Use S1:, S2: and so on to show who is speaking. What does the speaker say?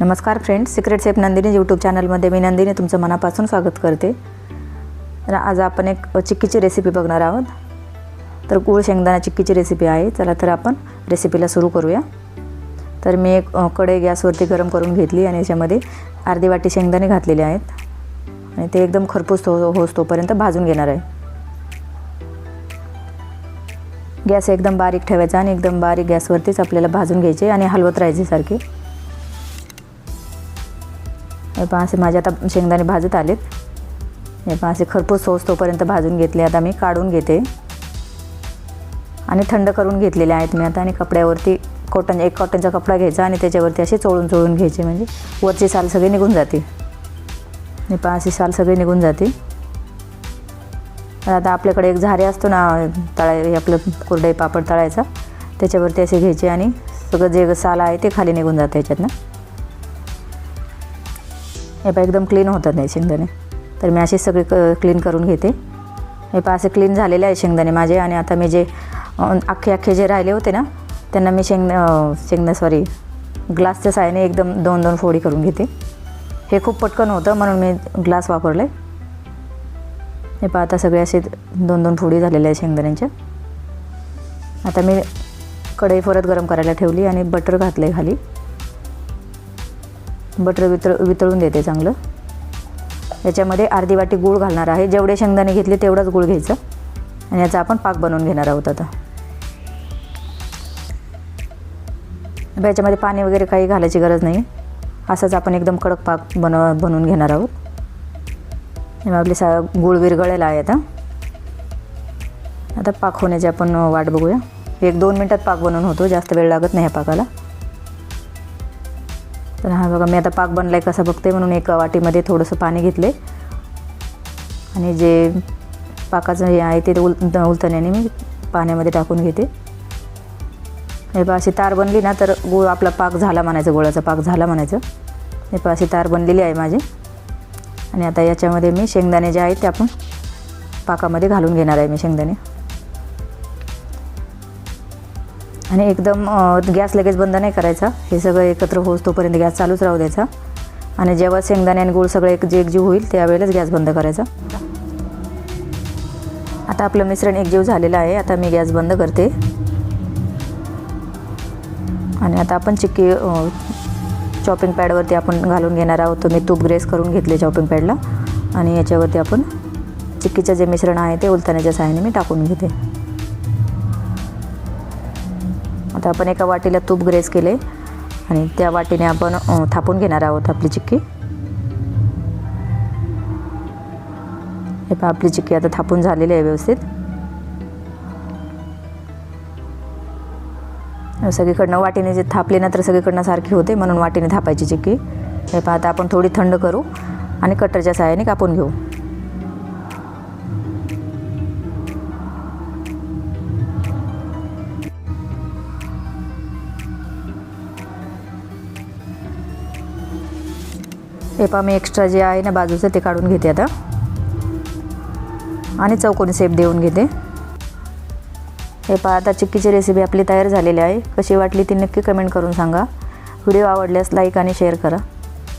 S1: नमस्कार friends secret safe Nandini YouTube चॅनलमध्ये मी नंदिनी तुमचं मनापासून स्वागत करते. तर आज आपण एक चिक्कीची रेसिपी बघणार आहोत. तर गूळ शेंगदाणा चिक्कीची रेसिपी आहे. चला तर आपण रेसिपीला सुरू करूया. तर मी एक कढई गॅसवरती गरम करून घेतली आणि याच्यामध्ये अर्धी वाटी शेंगदाणे घातलेले आहेत. आणि ते एकदम खरपूस हो होस तोपर्यंत भाजून घेणार आहे. गॅस एकदम बारीक ठेवायचा आणि एकदम बारीक गॅसवरतीच आपल्याला भाजून घ्यायचे आणि हलवत राहायचे सारखे. हे पहा असे माझे आता शेंगदाणे भाजत आलेत. हे पहा असे खरपूस सोस तोपर्यंत भाजून घेतले. आता मी काढून घेते. आणि थंड करून घेतलेले आहेत मी आता. आणि कपड्यावरती कॉटन एक कॉटनचा कपडा घ्यायचा आणि त्याच्यावरती असे चोळून चोळून घ्यायचे. म्हणजे वरची साल सगळी निघून जाते. हे पहा अशी साल सगळी निघून जाते. आता आपल्याकडे एक झारे असतो ना तळाय हे आपलं कुरडई पापड तळायचा. त्याच्यावरती असे घ्यायचे आणि सगळं जे साल आहे ते खाली निघून जातं याच्यातनं. हे पहा एकदम क्लीन होतात नाही शेंगदाणे. तर मी असे सगळे क क्लीन करून घेते. हे पहा असे क्लीन झालेले आहे शेंगदाणे माझे आणि आता मी जे अख्खे अख्खे जे राहिले होते ना त्यांना मी शेंग अ, शेंगदा सॉरी ग्लासच्या साहाय्याने एकदम दोन दोन फोडी करून घेते. हे खूप पटकन होतं म्हणून मी ग्लास वापरले. हे पहा आता सगळे असे दोन दोन फोडी झालेले आहे शेंगदाण्यांच्या आता मी कढई परत गरम करायला ठेवली आणि बटर घातलं आहे खाली. बटर वितळ वितळून देते चांगलं. याच्यामध्ये अर्धी वाटी गूळ घालणार आहे. जेवढे शेंगदाणे घेतले तेवढाच गूळ घ्यायचं. आणि याचा आपण पाक बनवून घेणार आहोत आता. याच्यामध्ये पाणी वगैरे काही घालायची गरज नाही. असंच आपण एकदम कडक पाक बनव बनवून घेणार आहोत. आपली सा गूळ विरगळलेला आहे आता. आता पाक होण्याची आपण वाट बघूया. एक दोन मिनटात पाक बनवून होतो. जास्त वेळ लागत नाही ह्या पाकाला. तर हा बघा मी आता पाक बनला आहे कसा बघते म्हणून एका वाटीमध्ये थोडंसं पाणी घेतले आणि जे पाकाचं हे आहे ते उल उलथण्याने मी पाण्यामध्ये टाकून घेते. हे पहा अशी तार बनली ना तर गुळ आपला पाक झाला म्हणायचं गुळाचा पाक झाला म्हणायचं. हे पहा अशी तार बनलेली आहे माझी. आणि आता याच्यामध्ये मी शेंगदाणे जे आहेत ते आपण पाकामध्ये घालून घेणार आहे मी शेंगदाणे. आणि एकदम गॅस लगेच बंद नाही करायचा. हे सगळं एकत्र होस तोपर्यंत गॅस चालूच राहू द्यायचा. आणि जेव्हा शेंगदाणे आणि गूळ सगळं एक जे एकजीव होईल त्यावेळेलाच गॅस बंद करायचा. आता आपलं मिश्रण एकजीव झालेलं आहे. आता मी गॅस बंद करते. आणि आता आपण चिक्की चॉपिंग पॅडवरती आपण घालून घेणार आहोत. तर मी तूप ग्रेस करून घेतले चॉपिंग पॅडला आणि याच्यावरती आपण चिक्कीचं जे मिश्रण आहे ते उलताण्याच्या सहाय्याने मी टाकून घेते. आता आपण एका वाटीला तूप ग्रेस केले आणि त्या वाटीने आपण थापून घेणार आहोत आपली चिक्की. हे पहा आपली चिक्की आता थापून झालेली आहे व्यवस्थित. सगळीकडनं वाटीने जे थापले ना तर सगळीकडनं सारखी होते म्हणून वाटीने थापायची चिक्की. हे पहा आता आपण थोडी थंड करू आणि कटरच्या सहाय्याने कापून घेऊ. हे पहा मी एक्स्ट्रा जे आहे ना बाजूचं ते काढून घेते आता. आणि चौकोनी सेप देऊन घेते. हे पहा आता चिक्कीची रेसिपी आपली तयार झालेली आहे. कशी वाटली ती नक्की कमेंट करून सांगा. व्हिडिओ आवडल्यास लाईक आणि शेअर करा.